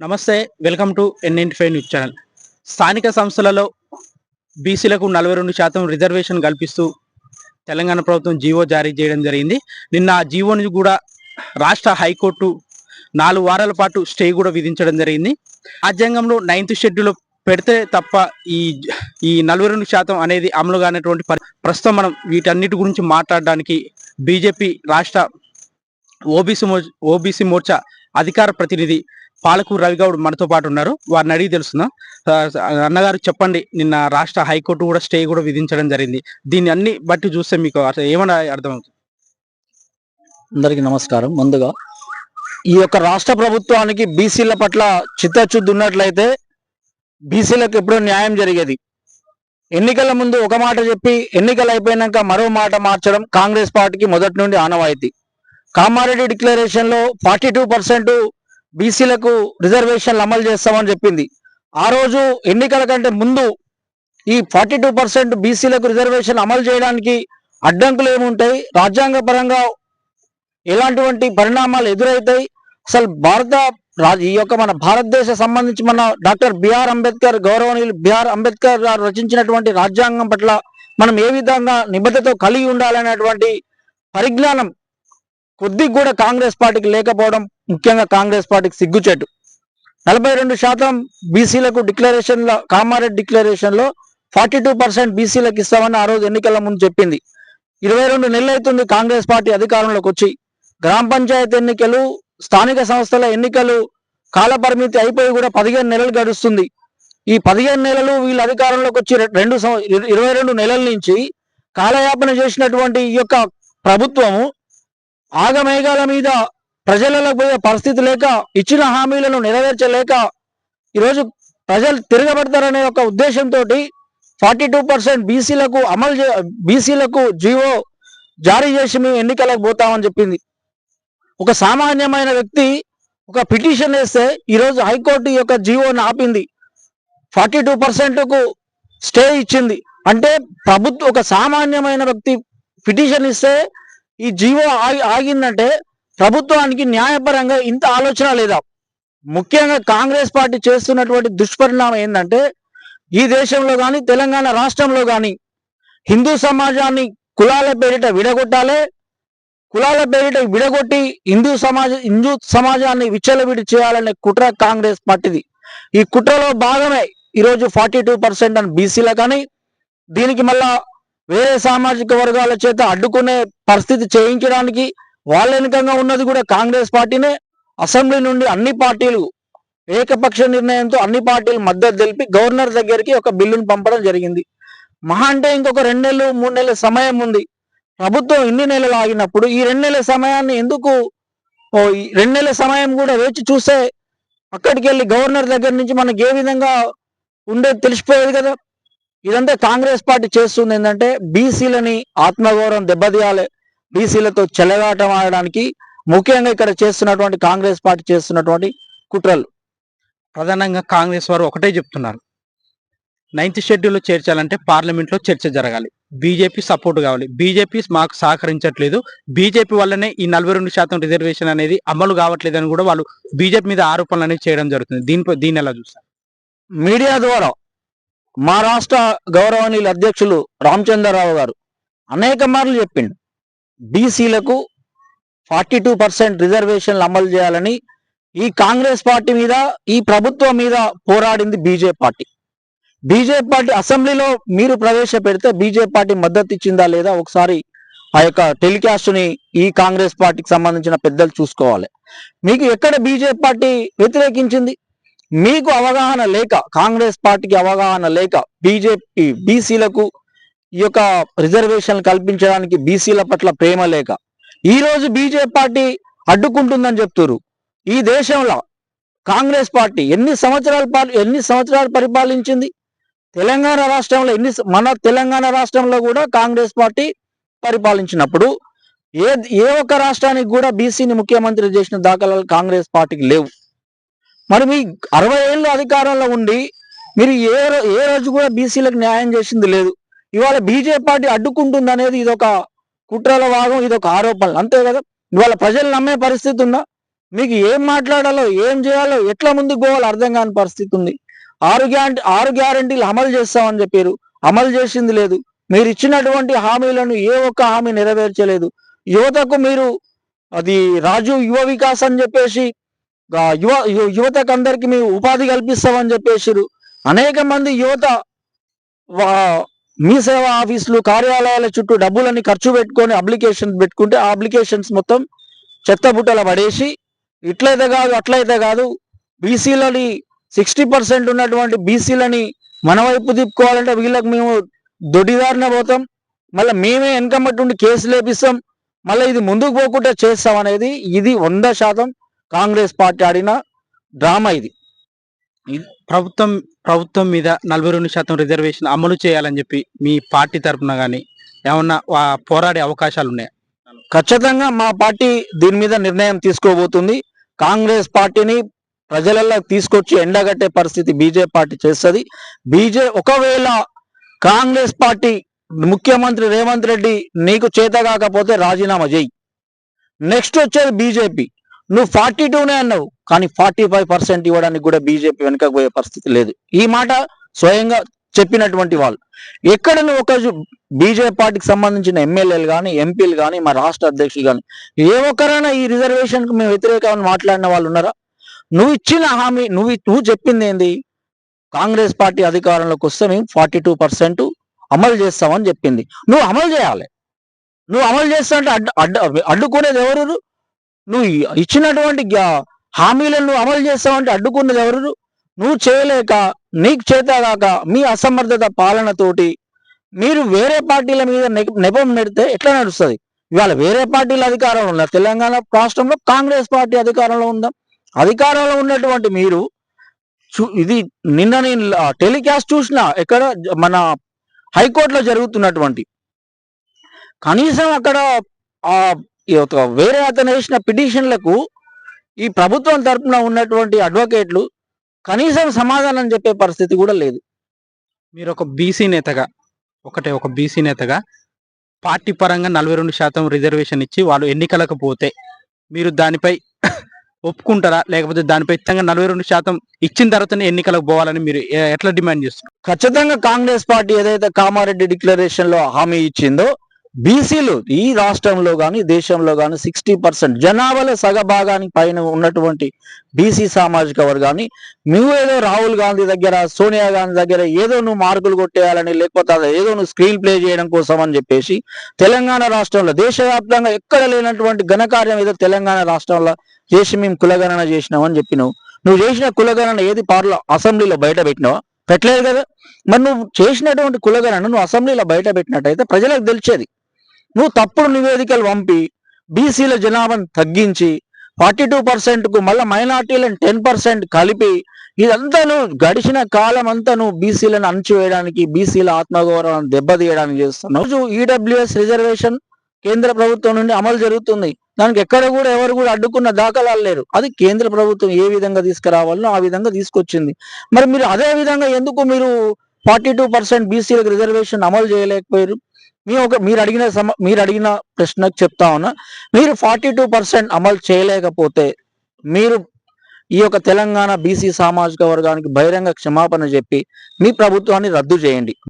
నమస్తే welcome to NNT five news channel. స్థానిక సంస్థలలో బీసీలకు నలభై రెండు శాతం రిజర్వేషన్ కల్పిస్తూ తెలంగాణ ప్రభుత్వం జీవో జారీ చేయడం జరిగింది. నిన్న ఆ జీవోని కూడా రాష్ట్ర హైకోర్టు నాలుగు వారాల పాటు స్టే కూడా విధించడం జరిగింది. రాజ్యాంగంలో నైన్త్ షెడ్యూల్ పెడితే తప్ప ఈ ఈ నలభై రెండు శాతం అనేది అమలు కానటువంటి ప్రస్తుతం మనం వీటన్నిటి గురించి మాట్లాడడానికి బీజేపీ రాష్ట్ర ఓబీసీ మో ఓబీసీ మోర్చా అధికార ప్రతినిధి పాలకూరు రవిగౌడ్ మనతో పాటు ఉన్నారు. వారిని అడిగి తెలుస్తుందాం అన్నగారు చెప్పండి నిన్న రాష్ట్ర హైకోర్టు కూడా స్టే కూడా విధించడం జరిగింది. దీన్ని అన్ని బట్టి చూస్తే మీకు అసలు ఏమన్నా అర్థమవుతుంది? అందరికీ నమస్కారం. ముందుగా ఈ యొక్క రాష్ట్ర ప్రభుత్వానికి బీసీల పట్ల చిత్తశుద్ధి ఉన్నట్లయితే బీసీలకు ఎప్పుడో న్యాయం జరిగేది. ఎన్నికల ముందు ఒక మాట చెప్పి ఎన్నికలు అయిపోయినాక మరో మాట మార్చడం కాంగ్రెస్ పార్టీకి మొదటి నుండి ఆనవాయితీ. కామారెడ్డి డిక్లరేషన్లో ఫార్టీ టూ పర్సెంట్ బీసీలకు రిజర్వేషన్లు అమలు చేస్తామని చెప్పింది. ఆ రోజు ఎన్నికల కంటే ముందు ఈ ఫార్టీ టూ పర్సెంట్ బీసీలకు రిజర్వేషన్ అమలు చేయడానికి అడ్డంకులు ఏముంటాయి? రాజ్యాంగ పరంగా ఎలాంటివంటి పరిణామాలు ఎదురవుతాయి అసలు భారత ఈ యొక్క మన భారతదేశ సంబంధించి మన డాక్టర్ బిఆర్ అంబేద్కర్ గౌరవనీయులు బిఆర్ అంబేద్కర్ గారు రచించినటువంటి రాజ్యాంగం పట్ల మనం ఏ విధంగా నిబద్ధత కలిగి ఉండాలనేటువంటి పరిజ్ఞానం కొద్దిగా కూడా కాంగ్రెస్ పార్టీకి లేకపోవడం ముఖ్యంగా కాంగ్రెస్ పార్టీకి సిగ్గుచెట్టు నలభై రెండు శాతం బీసీలకు డిక్లరేషన్లో కామారెడ్డి డిక్లరేషన్లో ఫార్టీ టూ పర్సెంట్ బీసీలకు ఇస్తామని ఆ రోజు ఎన్నికల ముందు చెప్పింది. ఇరవై రెండు నెలలు అవుతుంది కాంగ్రెస్ పార్టీ అధికారంలోకి వచ్చి. గ్రామ పంచాయతీ ఎన్నికలు స్థానిక సంస్థల ఎన్నికలు కాల పరిమితి అయిపోయి కూడా పదిహేను నెలలు గడుస్తుంది. ఈ పదిహేను నెలలు వీళ్ళు అధికారంలోకి వచ్చి రెండు సం- ఇరవై రెండు నెలల నుంచి కాలయాపన చేసినటువంటి ఈ యొక్క ప్రభుత్వము ఆగమేఘాల మీద ప్రజలకు పోయే పరిస్థితి లేక ఇచ్చిన హామీలను నెరవేర్చలేక ఈరోజు ప్రజలు తిరగబడతారనే ఒక ఉద్దేశంతో ఫార్టీ టూ పర్సెంట్ బీసీలకు అమలు బీసీలకు జీవో జారీ చేసి మేము ఎన్నికలకు పోతామని చెప్పింది. ఒక సామాన్యమైన వ్యక్తి ఒక పిటిషన్ వేస్తే ఈరోజు హైకోర్టు యొక్క జీవోని ఆపింది. ఫార్టీ టూ పర్సెంట్కు స్టే ఇచ్చింది. అంటే ప్రభుత్వం ఒక సామాన్యమైన వ్యక్తి పిటిషన్ ఇస్తే ఈ జీవో ఆగి ఆగిందంటే ప్రభుత్వానికి న్యాయపరంగా ఇంత ఆలోచన లేదా? ముఖ్యంగా కాంగ్రెస్ పార్టీ చేస్తున్నటువంటి దుష్పరిణామం ఏంటంటే ఈ దేశంలో కానీ తెలంగాణ రాష్ట్రంలో కానీ హిందూ సమాజాన్ని కులాల పేరిట విడగొట్టాలి కులాల పేరిట విడగొట్టి హిందూ సమాజ హిందూ సమాజాన్ని విచ్చలవిడి చేయాలనే కుట్ర కాంగ్రెస్ పార్టీది. ఈ కుట్రలో భాగమే ఈరోజు ఫార్టీ టూ పర్సెంట్ అని బీసీల కానీ దీనికి మళ్ళా వేరే సామాజిక వర్గాల చేత అడ్డుకునే పరిస్థితి చేయించడానికి వాళ్ళ వెనుకంగా ఉన్నది కూడా కాంగ్రెస్ పార్టీనే. అసెంబ్లీ నుండి అన్ని పార్టీలు ఏకపక్ష నిర్ణయంతో అన్ని పార్టీలు మద్దతు తెలిపి గవర్నర్ దగ్గరికి ఒక బిల్లును పంపడం జరిగింది. మహా అంటే ఇంకొక రెండు నెలలు మూడు నెలల సమయం ఉంది. ప్రభుత్వం ఇన్ని నెలలు ఆగినప్పుడు ఈ రెండు నెలల సమయాన్ని ఎందుకు ఓ ఈ రెండు నెలల సమయం కూడా వేచి చూస్తే అక్కడికి వెళ్ళి గవర్నర్ దగ్గర నుంచి మనకి ఏ విధంగా ఉండేది తెలిసిపోయేది కదా. ఇదంతా కాంగ్రెస్ పార్టీ చేస్తుంది ఏంటంటే బీసీలని ఆత్మగౌరవం దెబ్బతీయాలి. బీసీలతో చెలగాటం ఆడడానికి ముఖ్యంగా ఇక్కడ చేస్తున్నటువంటి కాంగ్రెస్ పార్టీ చేస్తున్నటువంటి కుట్రలు. ప్రధానంగా కాంగ్రెస్ వారు ఒకటే చెప్తున్నారు. నైన్త్ షెడ్యూల్లో చేర్చాలంటే పార్లమెంట్లో చర్చ జరగాలి. బీజేపీ సపోర్ట్ కావాలి. బీజేపీ మాకు సహకరించట్లేదు. బీజేపీ వల్లనే ఈ నలభై రెండు శాతం రిజర్వేషన్ అనేది అమలు కావట్లేదు అని కూడా వాళ్ళు బీజేపీ మీద ఆరోపణలు అనేవి చేయడం జరుగుతుంది. దీనిపై దీన్ని ఎలా చూస్తారు? మీడియా ద్వారా మా రాష్ట్ర గౌరవనీయుల అధ్యక్షులు రామచంద్రరావు గారు అనేక మార్లు చెప్పిండు. బీసీలకు ఫార్టీ టూ పర్సెంట్ రిజర్వేషన్లు అమలు చేయాలని ఈ కాంగ్రెస్ పార్టీ మీద ఈ ప్రభుత్వం మీద పోరాడింది బీజేపీ పార్టీ. బీజేపీ పార్టీ అసెంబ్లీలో మీరు ప్రవేశపెడితే బీజేపీ పార్టీ మద్దతు ఇచ్చిందా లేదా ఒకసారి ఆ యొక్క టెలికాస్ట్ని ఈ కాంగ్రెస్ పార్టీకి సంబంధించిన పెద్దలు చూసుకోవాలి. మీకు ఎక్కడ బీజేపీ పార్టీ వ్యతిరేకించింది? మీకు అవగాహన లేక కాంగ్రెస్ పార్టీకి అవగాహన లేక బీజేపీ బీసీలకు ఈ యొక్క రిజర్వేషన్లు కల్పించడానికి బీసీల పట్ల ప్రేమ లేక ఈ రోజు బీజేపీ పార్టీ అడ్డుకుంటుందని చెప్తున్నారు ఈ దేశంలో కాంగ్రెస్ పార్టీ ఎన్ని సంవత్సరాల పాటు ఎన్ని సంవత్సరాలు పరిపాలించింది? తెలంగాణ రాష్ట్రంలో ఎన్ని మన తెలంగాణ రాష్ట్రంలో కూడా కాంగ్రెస్ పార్టీ పరిపాలించినప్పుడు ఏ ఏ ఒక్క రాష్ట్రానికి కూడా బీసీని ముఖ్యమంత్రి చేసిన దాఖలాలు కాంగ్రెస్ పార్టీకి లేవు. మరి మీ అరవై ఏళ్ళు అధికారంలో ఉండి మీరు ఏ ఏ రోజు కూడా బీసీలకు న్యాయం చేసింది లేదు. ఇవాళ బీజేపీ పార్టీ అడ్డుకుంటుంది అనేది ఇదొక కుట్రల భాగం ఇదొక ఆరోపణలు. అంతే కదా? ఇవాళ ప్రజలు నమ్మే పరిస్థితి ఉందా? మీకు ఏం మాట్లాడాలో ఏం చేయాలో ఎట్లా ముందుకు పోవాలో అర్థం కాని పరిస్థితి ఉంది. ఆరు గ్యారంటీ ఆరు గ్యారంటీలు అమలు చేస్తామని చెప్పారు. అమలు చేసింది లేదు. మీరు ఇచ్చినటువంటి హామీలను ఏ ఒక్క హామీ నెరవేర్చలేదు. యువతకు మీరు అది రాజు యువ వికాస్ అని చెప్పేసి యువ యువతకు అందరికి మేము ఉపాధి కల్పిస్తామని చెప్పేసిరు అనేక మంది యువత వా- మీ సేవా ఆఫీసులు కార్యాలయాల చుట్టూ డబ్బులని ఖర్చు పెట్టుకొని అప్లికేషన్స్ పెట్టుకుంటే ఆ అప్లికేషన్స్ మొత్తం చెత్త బుట్టల పడేసి ఇట్లయితే కాదు అట్లయితే కాదు బీసీలని సిక్స్టీ పర్సెంట్ ఉన్నటువంటి బీసీలని మన వైపు తిప్పుకోవాలంటే వీళ్ళకి మేము దొడిదారిన పోతాం. మళ్ళీ మేమే వెనకమ్మటుండి కేసులు లేపిస్తాం మళ్ళీ ఇది ముందుకు పోకుండా చేస్తాం అనేది ఇది వంద శాతం కాంగ్రెస్ పార్టీ ఆడిన డ్రామా ఇది. ప్రభుత్వం ప్రభుత్వం మీద నలభై రెండు శాతం రిజర్వేషన్ అమలు చేయాలని చెప్పి మీ పార్టీ తరపున కానీ ఏమన్నా పోరాడే అవకాశాలు ఉన్నాయా? ఖచ్చితంగా మా పార్టీ దీని మీద నిర్ణయం తీసుకోబోతుంది. కాంగ్రెస్ పార్టీని ప్రజలలో తీసుకొచ్చి ఎండగట్టే పరిస్థితి బీజేపీ పార్టీ చేస్తుంది. బీజే ఒకవేళ కాంగ్రెస్ పార్టీ ముఖ్యమంత్రి రేవంత్ రెడ్డి నీకు చేత కాకపోతే రాజీనామా చేయి. నెక్స్ట్ వచ్చేది బీజేపీ. నువ్వు ఫార్టీ టూనే అన్నావు కానీ ఫార్టీ ఫైవ్ పర్సెంట్ ఇవ్వడానికి కూడా బీజేపీ వెనకకు పోయే పరిస్థితి లేదు. ఈ మాట స్వయంగా చెప్పినటువంటి వాళ్ళు. ఎక్కడ నువ్వు ఒక బీజేపీ పార్టీకి సంబంధించిన ఎమ్మెల్యేలు కానీ ఎంపీలు కానీ మా రాష్ట్ర అధ్యక్షులు కానీ ఏ ఒక్కరైనా ఈ రిజర్వేషన్కు మేము వ్యతిరేకమని మాట్లాడిన వాళ్ళు ఉన్నారా? నువ్వు ఇచ్చిన హామీ నువ్వు నువ్వు చెప్పింది ఏంది? కాంగ్రెస్ పార్టీ అధికారంలోకి వస్తే మేము ఫార్టీ టూ పర్సెంట్ అమలు చేస్తామని చెప్పింది. నువ్వు అమలు చేయాలి. నువ్వు అమలు చేస్తా అంటే అడ్డు అడ్డు అడ్డుకునేది ఎవరు? నువ్వు ఇచ్చినటువంటి గ్యా- హామీలను నువ్వు అమలు చేస్తావంటే అడ్డుకున్నది ఎవరు? నువ్వు చేయలేక నీకు చేతగాక మీ అసమర్థత పాలనతోటి మీరు వేరే పార్టీల మీద నెపం నెడితే ఎట్లా నడుస్తుంది? ఇవాళ వేరే పార్టీల అధికారంలో ఉన్నారు తెలంగాణ రాష్ట్రంలో కాంగ్రెస్ పార్టీ అధికారంలో ఉందా. అధికారంలో ఉన్నటువంటి మీరు చూ- ఇది నిన్న నేను టెలికాస్ట్ చూసిన ఎక్కడ మన హైకోర్టులో జరుగుతున్నటువంటి. కనీసం అక్కడ ఆ ఈ ఒక వేరే అతను వేసిన పిటిషన్లకు ఈ ప్రభుత్వం తరపున ఉన్నటువంటి అడ్వకేట్లు కనీసం సమాధానం చెప్పే పరిస్థితి కూడా లేదు. మీరు ఒక బీసీ నేతగా ఒకటే ఒక బీసీ నేతగా పార్టీ పరంగా నలభై రెండు శాతం రిజర్వేషన్ ఇచ్చి వాళ్ళు ఎన్నికలకు పోతే మీరు దానిపై ఒప్పుకుంటారా? లేకపోతే దానిపై ఖచ్చితంగా నలభై రెండు శాతం ఇచ్చిన తర్వాతనే ఎన్నికలకు పోవాలని మీరు ఎట్లా డిమాండ్ చేస్తారు ఖచ్చితంగా కాంగ్రెస్ పార్టీ ఏదైతే కామారెడ్డి డిక్లరేషన్లో హామీ ఇచ్చిందో బీసీలు ఈ రాష్ట్రంలో కానీ దేశంలో కానీ సిక్స్టీ పర్సెంట్ జనాభాలో సగభాగానికి పైన ఉన్నటువంటి బీసీ సామాజిక వర్గాన్ని నువ్వు ఏదో రాహుల్ గాంధీ దగ్గర సోనియా గాంధీ దగ్గర ఏదో నువ్వు మార్కులు కొట్టేయాలని లేకపోతే ఏదో నువ్వు స్క్రీన్ ప్లే చేయడం కోసం అని చెప్పేసి తెలంగాణ రాష్ట్రంలో దేశవ్యాప్తంగా ఎక్కడ లేనటువంటి ఘనకార్యం ఏదో తెలంగాణ రాష్ట్రంలో చేసి మేము కులగణన చేసినామని చెప్పినావు. నువ్వు చేసిన కులగణన ఏది పార్ల అసెంబ్లీలో బయట పెట్టినావా? పెట్టలేదు కదా. మరి నువ్వు చేసినటువంటి కులగణన నువ్వు అసెంబ్లీలో బయట పెట్టినట్టయితే ప్రజలకు తెలిసేది. నువ్వు తప్పుడు నివేదికలు పంపి బీసీల జనాభాను తగ్గించి ఫార్టీ టూ పర్సెంట్కు మళ్ళీ మైనార్టీలను టెన్ పర్సెంట్ కలిపి ఇదంతా నువ్వు గడిచిన కాలం అంతా నువ్వు బీసీలను అణచివేయడానికి బీసీల ఆత్మగౌరవాన్ని దెబ్బతీయడానికి చేస్తున్నావు. ఈడబ్ల్యూఎస్ రిజర్వేషన్ కేంద్ర ప్రభుత్వం నుండి అమలు జరుగుతుంది. దానికి ఎక్కడ కూడా ఎవరు కూడా అడ్డుకున్న దాఖలాలు లేరు. అది కేంద్ర ప్రభుత్వం ఏ విధంగా తీసుకురావాలనో ఆ విధంగా తీసుకొచ్చింది. మరి మీరు అదే విధంగా ఎందుకు మీరు ఫార్టీ టూ పర్సెంట్ బీసీలకు రిజర్వేషన్ అమలు చేయలేకపోయారు. మీ ఒక మీరు అడిగిన సమ మీరు అడిగిన ప్రశ్నకు చెప్తా ఉన్నా మీరు ఫార్టీ టూ పర్సెంట్ అమలు చేయలేకపోతే మీరు ఈ యొక్క తెలంగాణ బీసీ సామాజిక వర్గానికి బహిరంగ క్షమాపణ చెప్పి మీ ప్రభుత్వాన్ని రద్దు చేయండి.